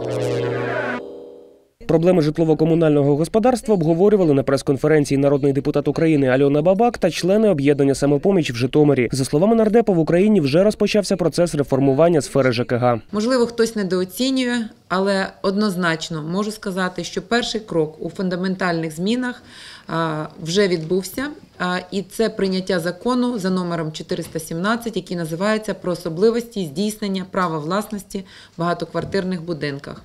you Проблеми житлово-комунального господарства обговорювали на прес-конференції народний депутат України Альона Бабак та члени об'єднання самопоміч в Житомирі. За словами нардепа, в Україні вже розпочався процес реформування сфери ЖКГ. Можливо, хтось недооцінює, але однозначно можу сказати, що перший крок у фундаментальних змінах вже відбувся. І це прийняття закону за номером 417, який називається про особливості здійснення права власності в багатоквартирних будинках.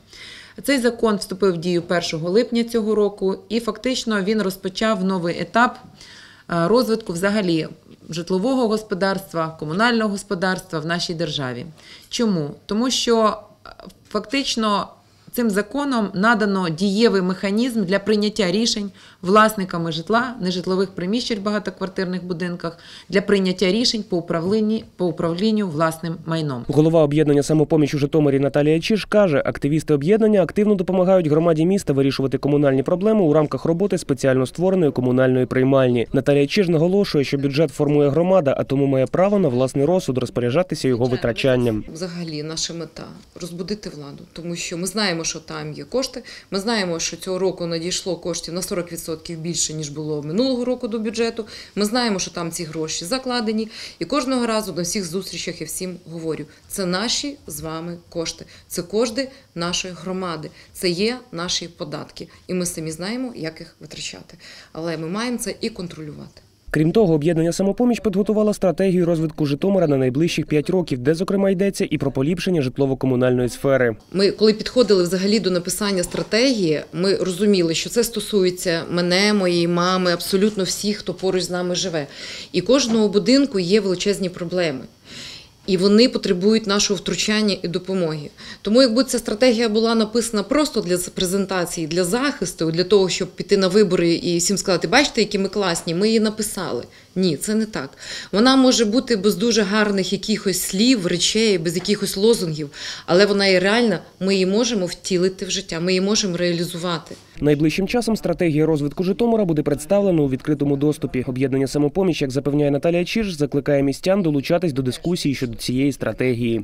Цей закон вступив в дію 1 липня цього року, і фактично він розпочав новий етап е, розвитку взагалі житлового господарства, комунального господарства в нашій державі. Чому? Тому що е, фактично цим законом надано дієвий механізм для прийняття рішень власниками житла, нежитлових приміщень в багатоквартирних будинках для прийняття рішень по управлінню, по управлінню власним майном. Голова об'єднання самопоміч у Житомирі Наталія Чиж каже, активісти об'єднання активно допомагають громаді міста вирішувати комунальні проблеми у рамках роботи спеціально створеної комунальної приймальні. Наталія Чиж наголошує, що бюджет формує громада, а тому має право на власний розсуд розпоряджатися його витрачанням. Взагалі, наша мета розбудити владу, тому що ми знаємо, що там є кошти. Ми знаємо, що цього року надійшло коштів на 40% більше ніж було минулого року до бюджету. Ми знаємо, що там ці гроші закладені. І кожного разу на всіх зустрічах я всім говорю: це наші з вами кошти, це кошти нашої громади, це є наші податки, і ми самі знаємо, як їх витрачати. Але ми маємо це і контролювати. Крім того, об'єднання самопоміч підготувала стратегію розвитку Житомира на найближчих 5 років, де зокрема йдеться і про поліпшення житлово-комунальної сфери. Ми, коли підходили взагалі до написання стратегії, ми розуміли, що це стосується мене, моєї мами, абсолютно всіх, хто поруч з нами живе. І кожного будинку є величезні проблеми. І вони потребують нашого втручання і допомоги. Тому, якби ця стратегія була написана просто для презентації, для захисту, для того, щоб піти на вибори і всім сказати, бачите, які ми класні, ми її написали. Ні, це не так. Вона може бути без дуже гарних якихось слів, речей, без якихось лозунгів, але вона є реальна. Ми її можемо втілити в життя, ми її можемо реалізувати. Найближчим часом стратегія розвитку Житомира буде представлена у відкритому доступі. Об'єднання самопоміч, як запевняє Наталія Чиж, закликає містян долучатись до дискусії щодо цієї стратегії.